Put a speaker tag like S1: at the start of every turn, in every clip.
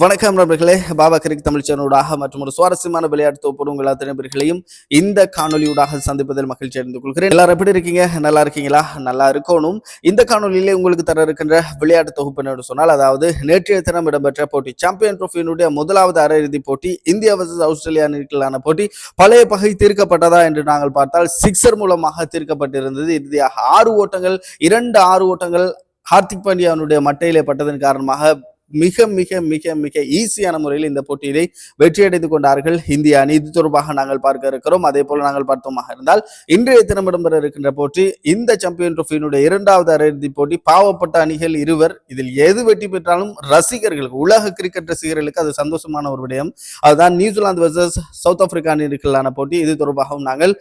S1: வணக்கம் நண்பர்களே பாபா கிரிக் தமிழ் சேனலூடாக மற்றும் ஒரு சுவாரஸ்யமான விளையாட்டு தொகுப்போடு உங்கள் அத்தனை நண்பர்களையும் இந்த காணொலியூடாக சந்திப்பதில் மகிழ்ச்சி அடைந்து கொள்கிறேன் எல்லாரும் எப்படி இருக்கீங்க நல்லா இருக்கீங்களா நல்லா இருக்கணும் இந்த காணொலியிலே உங்களுக்கு தர இருக்கின்ற விளையாட்டு தொகுப்பு என்று சொன்னால் அதாவது நேற்றைய தினம் இடம்பெற்ற போட்டி சாம்பியன் ட்ரோஃபியினுடைய முதலாவது அரையிறுதி போட்டி இந்தியா வர்சஸ் ஆஸ்திரேலியா அணிகளான போட்டி பழைய பகை தீர்க்கப்பட்டதா என்று நாங்கள் பார்த்தால் சிக்ஸர் மூலமாக தீர்க்கப்பட்டிருந்தது இறுதியாக ஆறு ஓட்டங்கள் இரண்டு ஆறு ஓட்டங்கள் ஹார்திக் பாண்டியானுடைய மட்டையிலே பட்டதன் காரணமாக மிக மிக மிக மிக ஈஸியான முறையில் இந்த போட்டியிலே வெற்றியடைந்து கொண்டார்கள் இந்திய அணி இது தொடர்பாக நாங்கள் பார்க்க இருக்கிறோம் அதே போல நாங்கள் பார்த்தோமாக இருந்தால் இன்றைய தினம் இடம்பெற இருக்கின்ற போட்டி இந்த சாம்பியன் ட்ரோஃபியினுடைய இரண்டாவது அரையிறுதி போட்டி பாவப்பட்ட அணிகள் இருவர் இதில் எது வெற்றி பெற்றாலும் ரசிகர்களுக்கு உலக கிரிக்கெட் ரசிகர்களுக்கு அது சந்தோஷமான ஒரு விடயம் அதுதான் நியூசிலாந்து வர்சஸ் சவுத் ஆப்பிரிக்கா அணிகளான போட்டி இது தொடர்பாகவும் நாங்கள்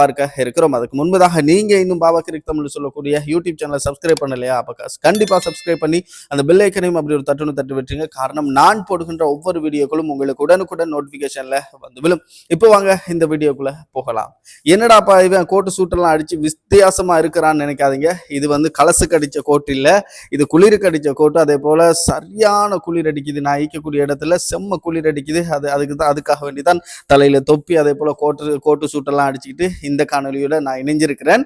S1: பார்க்க இருக்கிறோம் அதுக்கு முன்பதாக நீங்க இன்னும் பாபா கிரிக் தமிழ் சொல்லக்கூடிய யூடியூப் சேனலை சப்ஸ்கிரைப் பண்ணலையா கண்டிப்பா கண்டிப்பாக சப்ஸ்கிரைப் பண்ணி அந்த பெல் ஐக்கனையும் அப்படி ஒரு தட்டுணு தட்டு வெற்றிங்க காரணம் நான் போடுகின்ற ஒவ்வொரு வீடியோக்களும் உங்களுக்கு உடனுக்குடன் நோட்டிபிகேஷன்ல வந்து விழும் இப்போ வாங்க இந்த வீடியோக்குள்ள போகலாம் என்னடாப்பா இவன் கோட்டு சூட்டெல்லாம் அடிச்சு வித்தியாசமா இருக்கிறான்னு நினைக்காதீங்க இது வந்து கலசுக்கு கடிச்ச கோட்டு இல்ல இது குளிருக்கு கடிச்ச கோட்டு அதே போல சரியான குளிர் அடிக்குது நான் ஈக்கக்கூடிய இடத்துல செம்ம குளிர் அடிக்குது அது அதுக்கு தான் அதுக்காக வேண்டி தான் தலையில் தொப்பி அதே போல கோட்டு கோட்டு சூட்டெல்லாம் அடிச்சுக்கிட்டு இந்த காணொலியோட நான் இணைஞ்சிருக்கிறேன்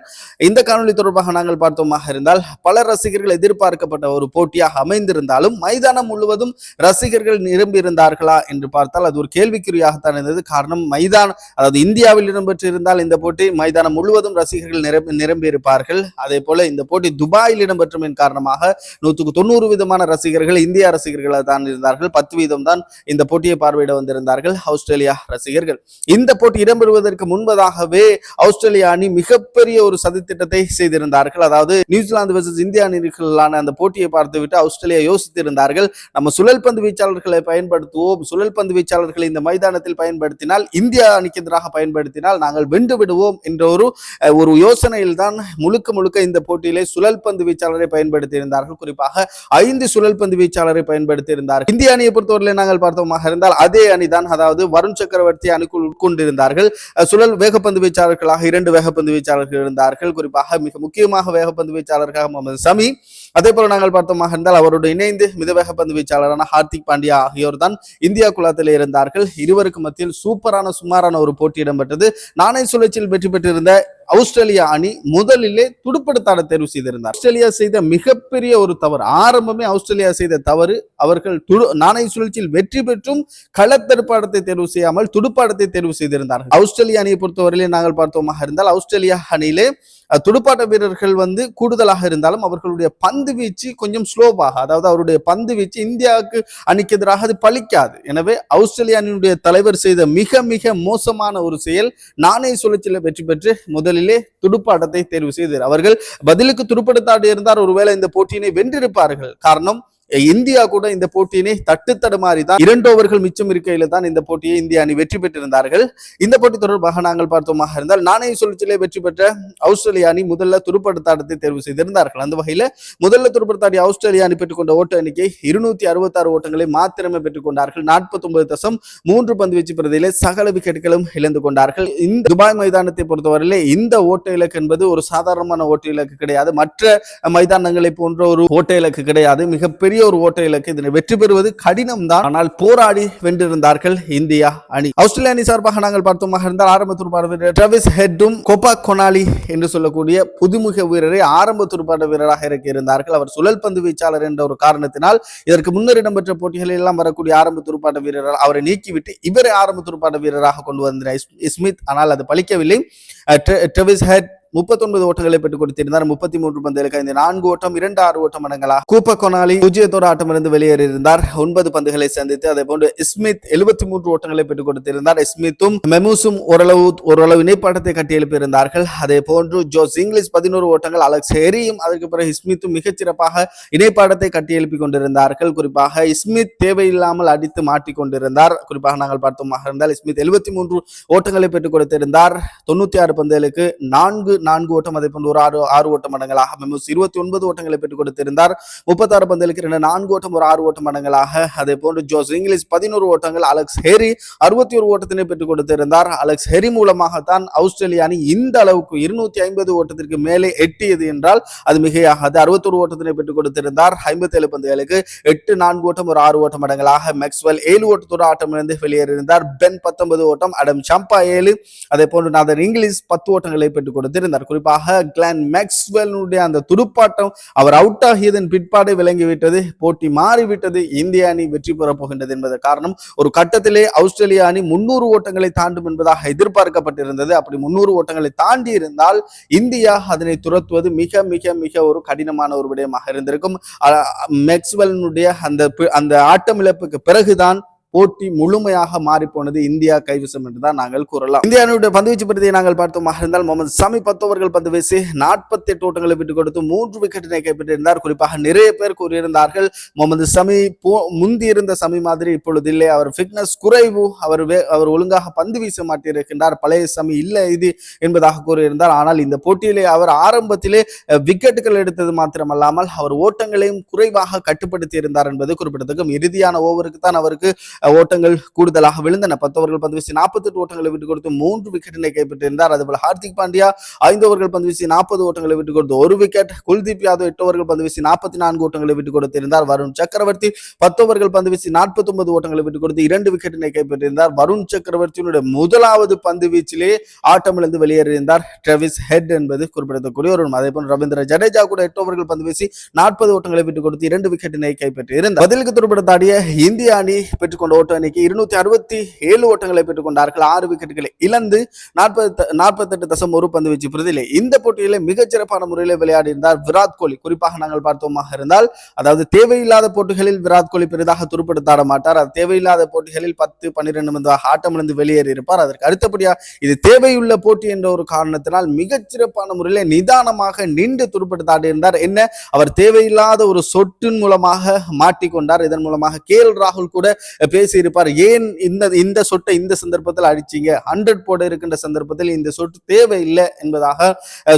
S1: இந்த காணொலி தொடர்பாக நாங்கள் பார்த்தோமாக இருந்தால் பல ரசிகர்கள் எதிர்பார்க்கப்பட்ட ஒரு போட்டியாக அமைந்திருந்தாலும் மைதான மைதானம் முழுவதும் ரசிகர்கள் நிரம்பியிருந்தார்களா என்று பார்த்தால் அது ஒரு கேள்விக்குறியாகத்தான் இருந்தது காரணம் மைதானம் அதாவது இந்தியாவில் இடம்பெற்றிருந்தால் இந்த போட்டி மைதானம் முழுவதும் ரசிகர்கள் நிரம்பி நிரம்பியிருப்பார்கள் அதே போல இந்த போட்டி துபாயில் இடம்பெற்றமின் காரணமாக நூற்றுக்கு தொண்ணூறு விதமான ரசிகர்கள் இந்திய ரசிகர்களாக தான் இருந்தார்கள் பத்து வீதம் தான் இந்த போட்டியை பார்வையிட வந்திருந்தார்கள் ஆஸ்திரேலியா ரசிகர்கள் இந்த போட்டி இடம்பெறுவதற்கு முன்பதாகவே ஆஸ்திரேலியா அணி மிகப்பெரிய ஒரு சதித்திட்டத்தை செய்திருந்தார்கள் அதாவது நியூசிலாந்து வெர்சஸ் இந்திய அணிகளான அந்த போட்டியை பார்த்துவிட்டு ஆஸ்திரேலியா யோசித்திருந்தார்கள் வீச்சாளர்கள் நம்ம சுழல் பந்து வீச்சாளர்களை பயன்படுத்துவோம் சுழல் பந்து வீச்சாளர்களை இந்த மைதானத்தில் பயன்படுத்தினால் இந்தியா அணிக்கு எதிராக பயன்படுத்தினால் நாங்கள் வென்று விடுவோம் என்ற ஒரு ஒரு யோசனையில் தான் முழுக்க முழுக்க இந்த போட்டியிலே சுழல் பந்து வீச்சாளரை பயன்படுத்தியிருந்தார்கள் குறிப்பாக ஐந்து சுழல் பந்து வீச்சாளரை பயன்படுத்தியிருந்தார் இந்திய அணியை பொறுத்தவரையிலே நாங்கள் பார்த்தோமாக இருந்தால் அதே அணிதான் அதாவது வருண் சக்கரவர்த்தி அணிக்குள் உட்கொண்டிருந்தார்கள் சுழல் வேகப்பந்து வீச்சாளர்களாக இரண்டு வேகப்பந்து வீச்சாளர்கள் இருந்தார்கள் குறிப்பாக மிக முக்கியமாக வேகப்பந்து வீச்சாளர்களாக முகமது சமி அதே போல நாங்கள் பார்த்தோமாக இருந்தால் அவரோடு இணைந்து மிதவேக பந்து வீச்சாளரான ஹார்திக் பாண்டியா ஆகியோர் தான் இந்தியா குலத்தில் இருந்தார்கள் இருவருக்கு மத்தியில் சூப்பரான சுமாரான ஒரு போட்டி இடம்பெற்றது நாணய சுழற்சியில் வெற்றி பெற்றிருந்த ஆஸ்திரேலியா அணி முதலிலே துடுப்படுத்தாட தேர்வு செய்திருந்தார் ஆஸ்திரேலியா செய்த மிகப்பெரிய ஒரு தவறு ஆரம்பமே ஆஸ்திரேலியா செய்த தவறு அவர்கள் துடு நாணய சுழற்சியில் வெற்றி பெற்றும் களத்தடுப்பாடத்தை தேர்வு செய்யாமல் துடுப்பாடத்தை தேர்வு செய்திருந்தார் ஆஸ்திரேலியா அணியை பொறுத்தவரையிலே நாங்கள் பார்த்தோமாக இருந்தால் ஆஸ்திரேலியா அணியிலே துடுப்பாட்ட வீரர்கள் வந்து கூடுதலாக இருந்தாலும் அவர்களுடைய பந்து வீச்சு கொஞ்சம் ஸ்லோவாக அதாவது அவருடைய பந்து வீச்சு இந்தியாவுக்கு அணிக்கு எதிராக அது பழிக்காது எனவே ஆஸ்திரேலியா அணியினுடைய தலைவர் செய்த மிக மிக மோசமான ஒரு செயல் நாணய சுழற்சியில் வெற்றி பெற்று முதல் முதலிலே துடுப்பாட்டத்தை தேர்வு செய்தார் அவர்கள் பதிலுக்கு துடுப்படுத்தாடி இருந்தார் ஒருவேளை இந்த போட்டியினை வென்றிருப்பார்கள் காரணம் இந்தியா கூட இந்த போட்டியினை தட்டு தடுமாறி தான் இரண்டு ஓவர்கள் மிச்சம் இருக்கையில தான் இந்த போட்டியை இந்திய அணி வெற்றி பெற்றிருந்தார்கள் இந்த போட்டி தொடர்பாக நாங்கள் பார்த்தோமாக இருந்தால் நானே சொல்லிச்சிலே வெற்றி பெற்ற ஆஸ்திரேலிய அணி முதல்ல துடுப்படுத்தாட்டத்தை தேர்வு செய்திருந்தார்கள் அந்த வகையில முதல்ல துருப்படுத்தாடி ஆஸ்திரேலியா அணி பெற்றுக்கொண்ட ஓட்ட எண்ணிக்கை இருநூத்தி அறுபத்தாறு ஓட்டங்களை மாத்திரமே பெற்றுக்கொண்டார்கள் நாற்பத்தி ஒன்பது தசம் மூன்று பந்து வீச்சு பிரதியிலே சகல விக்கெட்டுகளும் இழந்து கொண்டார்கள் இந்த துபாய் மைதானத்தை பொறுத்தவரையிலே இந்த ஓட்ட இலக்கு என்பது ஒரு சாதாரணமான ஓட்ட இலக்கு கிடையாது மற்ற மைதானங்களை போன்ற ஒரு ஓட்ட இலக்கு கிடையாது மிகப்பெரிய ஒரு ஓட்ட இலக்கு இதனை வெற்றி பெறுவது கடினம் தான் ஆனால் போராடி வென்றிருந்தார்கள் இந்தியா அணி ஆஸ்திரேலிய அணி சார்பாக நாங்கள் பார்த்தோமாக இருந்தால் ஆரம்ப துடுப்பாட்ட டிரவிஸ் ஹெட்டும் கோபா கொனாலி என்று சொல்லக்கூடிய புதுமுக வீரரை ஆரம்ப துடுப்பாட்ட வீரராக இறக்கி இருந்தார்கள் அவர் சுழல் பந்து வீச்சாளர் என்ற ஒரு காரணத்தினால் இதற்கு முன்னர் இடம்பெற்ற போட்டிகளில் எல்லாம் வரக்கூடிய ஆரம்ப துருப்பாட்ட வீரர் அவரை நீக்கிவிட்டு இவரை ஆரம்ப துடுப்பாட்ட வீரராக கொண்டு வந்தார் ஸ்மித் ஆனால் அது பழிக்கவில்லை ட்ரெவிஸ் ஹெட் முப்பத்தொன்பது ஓட்டங்களை பெற்றுக் கொடுத்திருந்தார் முப்பத்தி மூன்று பந்துகளுக்கு ஐந்து நான்கு ஓட்டம் இரண்டு ஆறு ஓட்டம் அடங்கலா கூப்ப கொனாலி பூஜ்ஜியத்தோடு ஆட்டமிருந்து வெளியேறி இருந்தார் ஒன்பது பந்துகளை சந்தித்து அதே போன்று ஸ்மித் எழுபத்தி மூன்று ஓட்டங்களை பெற்றுக் கொடுத்திருந்தார் இஸ்மித்தும் மெமூஸும் ஓரளவு ஓரளவு இணைப்பாட்டத்தை கட்டி எழுப்பியிருந்தார்கள் அதே போன்று ஜோஸ் இங்கிலீஷ் பதினோரு ஓட்டங்கள் அலெக்ஸ் ஹெரியும் அதற்கு பிறகு இஸ்மித்தும் மிகச்சிறப்பாக இணைப்பாடத்தை கட்டி எழுப்பிக் கொண்டிருந்தார்கள் குறிப்பாக இஸ்மித் தேவையில்லாமல் அடித்து மாட்டிக்கொண்டிருந்தார் குறிப்பாக நாங்கள் பார்த்தோமாக இருந்தால் ஸ்மித் எழுபத்தி மூன்று ஓட்டங்களை பெற்றுக் கொடுத்திருந்தார் தொண்ணூத்தி ஆறு பந்துகளுக்கு நான்கு நான்கு ஓட்டம் அதே போன்று ஒரு ஆறு ஆறு ஓட்டம் மடங்களாக மெமோஸ் இருபத்தி ஒன்பது ஓட்டங்களை பெற்றுக் கொடுத்திருந்தார் முப்பத்தாறு பந்தலுக்கு இரண்டு நான்கு ஓட்டம் ஒரு ஆறு ஓட்டம் மடங்களாக அதே போன்று ஜோஸ் இங்கிலீஷ் பதினோரு ஓட்டங்கள் அலெக்ஸ் ஹெரி அறுபத்தி ஒரு ஓட்டத்தினை பெற்றுக் கொடுத்திருந்தார் அலெக்ஸ் ஹெரி மூலமாகத்தான் ஆஸ்திரேலியா அணி இந்த அளவுக்கு இருநூத்தி ஐம்பது ஓட்டத்திற்கு மேலே எட்டியது என்றால் அது மிகையாகாது அறுபத்தொரு ஓட்டத்தினை பெற்றுக் கொடுத்திருந்தார் ஐம்பத்தி ஏழு பந்துகளுக்கு எட்டு நான்கு ஓட்டம் ஒரு ஆறு ஓட்டம் மடங்களாக மேக்ஸ்வெல் ஏழு ஓட்டத்தோடு இருந்து வெளியேறியிருந்தார் பென் பத்தொன்பது ஓட்டம் அடம் சம்பா ஏழு அதே போன்று நாதர் இங்கிலீஷ் பத்து ஓட்டங்களை பெற்றுக் கொடுத்திருந்தார் இழந்தார் குறிப்பாக கிளான் மேக்ஸ்வெல்னுடைய அந்த துடுப்பாட்டம் அவர் அவுட் ஆகியதன் பிற்பாடு விளங்கிவிட்டது போட்டி மாறிவிட்டது இந்திய அணி வெற்றி பெறப் போகின்றது என்பது காரணம் ஒரு கட்டத்திலே ஆஸ்திரேலிய அணி முன்னூறு ஓட்டங்களை தாண்டும் என்பதாக எதிர்பார்க்கப்பட்டிருந்தது அப்படி முன்னூறு ஓட்டங்களை தாண்டி இருந்தால் இந்தியா அதனை துரத்துவது மிக மிக மிக ஒரு கடினமான ஒரு விடயமாக இருந்திருக்கும் மேக்ஸ்வெல்னுடைய அந்த அந்த ஆட்டமிழப்புக்கு பிறகுதான் போட்டி முழுமையாக மாறிப்போனது இந்தியா கைவசம் என்றுதான் நாங்கள் கூறலாம் பந்து பந்துவீச்சு பிரதியை நாங்கள் பார்த்தோமாக இருந்தால் முகமது சமி பத்தோவர்கள் பந்து வீசி நாற்பத்தி எட்டு ஓட்டங்களை விட்டுக் கொடுத்து மூன்று விக்கெட்டினை கைப்பற்றியிருந்தார் குறிப்பாக நிறைய பேர் கூறியிருந்தார்கள் முகமது சமி முந்தி இருந்த சமி மாதிரி இப்பொழுது இல்லை அவர் ஃபிட்னஸ் குறைவு அவர் அவர் ஒழுங்காக பந்து வீச மாட்டியிருக்கின்றார் பழைய சமி இல்லை இது என்பதாக கூறியிருந்தார் ஆனால் இந்த போட்டியிலே அவர் ஆரம்பத்திலே விக்கெட்டுகள் எடுத்தது மாத்திரமல்லாமல் அவர் ஓட்டங்களையும் குறைவாக கட்டுப்படுத்தி இருந்தார் என்பது குறிப்பிடத்தக்கும் இறுதியான ஓவருக்கு தான் அவருக்கு ஓட்டங்கள் கூடுதலாக விழுந்தன பத்து ஓவர்கள் பந்து வீசி நாற்பத்தி எட்டு ஓட்டங்களை விட்டு கொடுத்து மூன்று விக்கெட்டினை கைப்பற்றியிருந்தார் அதுபோல் ஹார்திக் பாண்டியா ஐந்து ஓவர்கள் பந்து வீசி நாற்பது ஓட்டங்களை விட்டு கொடுத்து ஒரு விக்கெட் குல்தீப் யாதவ் எட்டு ஓவர்கள் பந்து வீசி நாற்பத்தி நான்கு ஓட்டங்களை விட்டு கொடுத்திருந்தார் வருண் சக்கரவர்த்தி பத்து ஓவர்கள் பந்து வீசி நாற்பத்தி ஒன்பது ஓட்டங்களை விட்டு கொடுத்து இரண்டு விக்கெட்டினை கைப்பற்றியிருந்தார் வருண் சக்கரவர்த்தியினுடைய முதலாவது பந்து வீச்சிலே ஆட்டமிழந்து வெளியேறியிருந்தார் ட்ரெவிஸ் ஹெட் என்பது குறிப்பிடத்தக்கூடிய ஒரு அதே போன்று ரவீந்திர ஜடேஜா கூட எட்டு ஓவர்கள் பந்து வீசி நாற்பது ஓட்டங்களை விட்டு கொடுத்து இரண்டு விக்கெட்டினை கைப்பற்றியிருந்தார் பதிலுக்கு துடுப்படுத்தாடிய இந்திய அணி பெற்றுக்கொண்டு கொண்ட ஓட்டம் இன்னைக்கு இருநூத்தி அறுபத்தி ஏழு ஓட்டங்களை பெற்றுக்கொண்டார்கள் ஆறு விக்கெட்டுகளை இழந்து நாற்பத்தி நாற்பத்தெட்டு தசம் ஒரு பந்து வீச்சு பிரதியிலே இந்த போட்டியிலே சிறப்பான முறையில் விளையாடி இருந்தார் விராட் கோலி குறிப்பாக நாங்கள் பார்த்தோமாக இருந்தால் அதாவது தேவையில்லாத போட்டிகளில் விராட் கோலி பெரிதாக துருப்படுத்த ஆட மாட்டார் அது தேவையில்லாத போட்டிகளில் பத்து பன்னிரெண்டு மந்தாக இழந்து வெளியேறி இருப்பார் அதற்கு அடுத்தபடியாக இது தேவையுள்ள போட்டி என்ற ஒரு காரணத்தினால் மிகச்சிறப்பான முறையில் நிதானமாக நின்று துருப்படுத்த ஆடியிருந்தார் என்ன அவர் தேவையில்லாத ஒரு சொட்டின் மூலமாக மாட்டிக்கொண்டார் இதன் மூலமாக கே எல் ராகுல் கூட பேசியிருப்பார் ஏன் இந்த இந்த சொட்டை இந்த சந்தர்ப்பத்தில் அடிச்சீங்க ஹண்ட்ரட் போட இருக்கின்ற சந்தர்ப்பத்தில் இந்த சொட்டு தேவையில்லை என்பதாக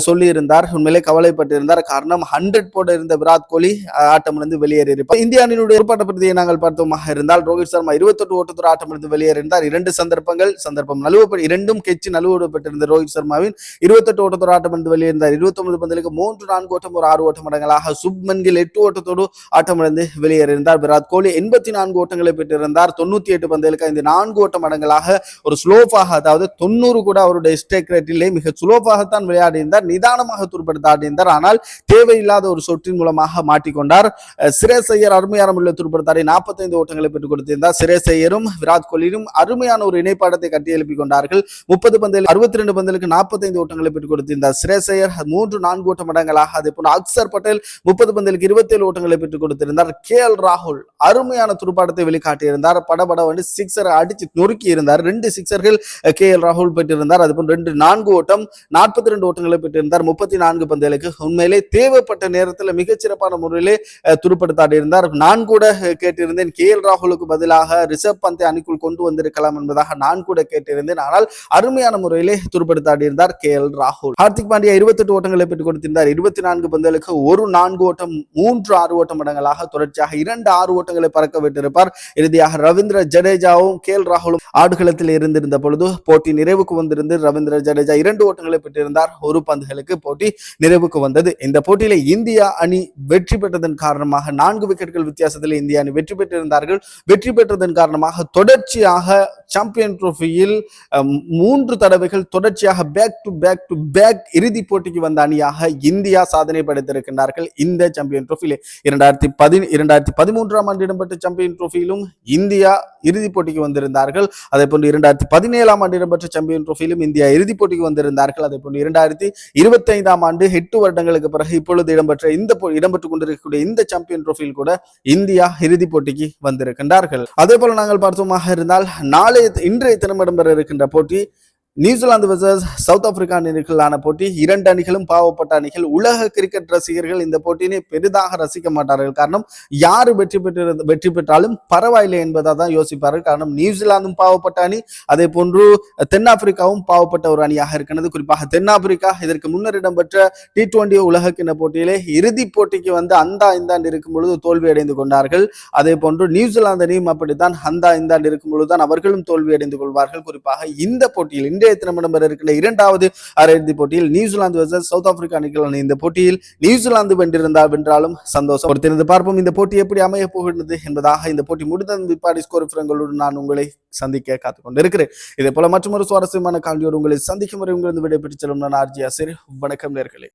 S1: சொல்லியிருந்தார் உண்மையிலே கவலைப்பட்டிருந்தார் காரணம் ஹண்ட்ரட் போட இருந்த விராட் கோலி ஆட்டமிருந்து வெளியேறியிருப்பார் இந்திய அணியினுடைய ஏற்பாட்டு பிரதியை நாங்கள் பார்த்தோமாக இருந்தால் ரோஹித் சர்மா இருபத்தெட்டு ஓட்டத்தொரு ஆட்டமிருந்து வெளியேறியிருந்தார் இரண்டு சந்தர்ப்பங்கள் சந்தர்ப்பம் நழுவப்பட்டு இரண்டும் கெச்சு நழுவப்பட்டிருந்த ரோஹித் சர்மாவின் இருபத்தெட்டு ஓட்டத்தொரு ஆட்டமிருந்து வெளியேறினார் இருபத்தொன்பது பந்தலுக்கு மூன்று நான்கு ஓட்டம் ஒரு ஆறு ஓட்டம் இடங்களாக சுப்மன்கில் எட்டு ஓட்டத்தோடு ஆட்டமிருந்து வெளியேறியிருந்தார் விராட் கோலி எண்பத்தி நான்கு ஓட்டங்களை பெற்றிருந்தார் தொண்ணூத்தி எட்டு பந்தயலுக்கு இந்த நான்கு ஓட்ட மடங்களாக ஒரு ஸ்லோஃபாக அதாவது தொண்ணூறு கூட அவருடைய ஸ்டேக் ரேட்டிலே மிக சுலோபாகத்தான் விளையாடி இருந்தார் நிதானமாக துருப்படுத்த ஆடியிருந்தார் ஆனால் தேவையில்லாத ஒரு சொற்றின் மூலமாக மாட்டிக்கொண்டார் சிரேஸ் அருமையான முறையில் துருப்படுத்தாடி நாற்பத்தைந்து ஓட்டங்களை பெற்றுக் கொடுத்திருந்தார் சிரேசையரும் விராட் கோலியும் அருமையான ஒரு இணைப்பாடத்தை கட்டி எழுப்பிக் கொண்டார்கள் முப்பது பந்தயில் அறுபத்தி ரெண்டு பந்தலுக்கு நாற்பத்தைந்து ஓட்டங்களை பெற்றுக் கொடுத்திருந்தார் சிரேஸ் மூன்று நான்கு ஓட்ட மடங்களாக அதே போன்று அக்சர் பட்டேல் முப்பது பந்தலுக்கு இருபத்தேழு ஓட்டங்களை பெற்றுக் கொடுத்திருந்தார் கே எல் ராகுல் அருமையான துடுப்பாட்டத்தை வெளிக்காட்டியிருந்தார் படபட வந்து சிக்ஸரை அடித்து நொறுக்கி இருந்தார் ரெண்டு சிக்ஸர்கள் கே எல் ராகுல் பெற்றிருந்தார் அதுபோல் ரெண்டு நான்கு ஓட்டம் நாற்பத்தி ரெண்டு ஓட்டங்களை பெற்றிருந்தார் முப்பத்தி நான்கு பந்தயலுக்கு உண்மையிலே தேவைப்பட்ட நேரத்தில் மிகச்சிறப்பான முறையிலே துடுப்படுத்தாடி இருந்தார் நான் கூட கேட்டிருந்தேன் கே எல் ராகுலுக்கு பதிலாக ரிசர்வ் பந்தை அணிக்குள் கொண்டு வந்திருக்கலாம் என்பதாக நான் கூட கேட்டிருந்தேன் ஆனால் அருமையான முறையிலே துடுப்படுத்தாடி இருந்தார் கே எல் ராகுல் ஹார்திக் பாண்டியா இருபத்தெட்டு ஓட்டங்களை பெற்றுக் கொடுத்திருந்தார் இருபத்தி நான்கு பந்தயலுக்கு ஒரு நான்கு ஓட்டம் மூன்று ஆறு ஓட்டம் இடங்களாக தொடர்ச்சியாக இரண்டு ஆறு ஓட்டங்களை பறக்க விட்டிருப்பார் இறுதியாக ரவீந்திர ஜடேஜாவும் கே எல் ராகுலும் ஆடுகளத்தில் இருந்திருந்த பொழுது போட்டி நிறைவுக்கு வந்திருந்து ரவீந்திர ஜடேஜா இரண்டு ஓட்டங்களை பெற்றிருந்தார் ஒரு பந்துகளுக்கு போட்டி நிறைவுக்கு வந்தது இந்த போட்டியில இந்தியா அணி வெற்றி பெற்றதன் காரணமாக நான்கு விக்கெட்டுகள் வித்தியாசத்தில் இந்திய அணி வெற்றி பெற்றிருந்தார்கள் வெற்றி பெற்றதன் காரணமாக தொடர்ச்சியாக சாம்பியன் ட்ரோஃபியில் மூன்று தடவைகள் தொடர்ச்சியாக back to back to back இறுதி போட்டிக்கு வந்த அணியாக இந்தியா சாதனை படைத்திருக்கின்றார்கள் இந்த சாம்பியன் ட்ரோஃபியிலே இரண்டாயிரத்தி பதி இரண்டாயிரத்தி பதிமூன்றாம் ஆண்டு இடம்பெற்ற சாம்பியன் ட்ரோஃபியிலும் இந்திய இந்தியா இறுதிப் போட்டிக்கு வந்திருந்தார்கள் அதே போன்று இரண்டாயிரத்தி பதினேழாம் ஆண்டு இடம்பெற்ற சாம்பியன் ட்ரோஃபியிலும் இந்தியா இறுதிப் போட்டிக்கு வந்திருந்தார்கள் அதே போன்று இரண்டாயிரத்தி இருபத்தி ஐந்தாம் ஆண்டு எட்டு வருடங்களுக்கு பிறகு இப்பொழுது இடம்பெற்ற இந்த இடம்பெற்றுக் கொண்டிருக்கக்கூடிய இந்த சாம்பியன் ட்ரோஃபியில் கூட இந்தியா இறுதிப் போட்டிக்கு வந்திருக்கின்றார்கள் அதே போல நாங்கள் பார்த்தோமாக இருந்தால் நாளைய இன்றைய தினம் இடம்பெற இருக்கின்ற போட்டி நியூசிலாந்து வெர்சஸ் சவுத் ஆப்பிரிக்கா அணிகளான போட்டி இரண்டு அணிகளும் பாவப்பட்ட அணிகள் உலக கிரிக்கெட் ரசிகர்கள் இந்த போட்டியினை பெரிதாக ரசிக்க மாட்டார்கள் காரணம் யார் வெற்றி பெற்று வெற்றி பெற்றாலும் பரவாயில்லை என்பதை தான் யோசிப்பார்கள் காரணம் நியூசிலாந்தும் பாவப்பட்ட அணி அதே போன்று தென்னாப்பிரிக்காவும் பாவப்பட்ட ஒரு அணியாக இருக்கிறது குறிப்பாக தென்னாப்பிரிக்கா இதற்கு முன்னர் இடம்பெற்ற டி டுவெண்டி உலக கிண்ண போட்டியிலே இறுதிப் போட்டிக்கு வந்து அந்தா இந்தாண்டு இருக்கும் பொழுது தோல்வி அடைந்து கொண்டார்கள் அதே போன்று நியூசிலாந்து அணியும் அப்படித்தான் அந்தா இந்தாண்டு இருக்கும் பொழுதுதான் அவர்களும் தோல்வி அடைந்து கொள்வார்கள் குறிப்பாக இந்த போட்டியில் இன்றைய தினம் நம்பர் இரண்டாவது அரையிறுதி போட்டியில் நியூசிலாந்து வர்சஸ் சவுத் ஆப்பிரிக்கா அணிகளான இந்த போட்டியில் நியூசிலாந்து வென்றிருந்தால் வென்றாலும் சந்தோஷம் ஒருத்திருந்து பார்ப்போம் இந்த போட்டி எப்படி அமைய போகின்றது என்பதாக இந்த போட்டி முடிந்த பிற்பாடு ஸ்கோர் விவரங்களுடன் நான் உங்களை சந்திக்க காத்துக்கொண்டு இருக்கிறேன் இதே போல மற்றொரு சுவாரஸ்யமான காண்டியோடு உங்களை சந்திக்கும் வரை உங்களிருந்து விடைபெற்று செல்லும் நான் ஆர்ஜி அசிர் வணக்கம் நேர்களே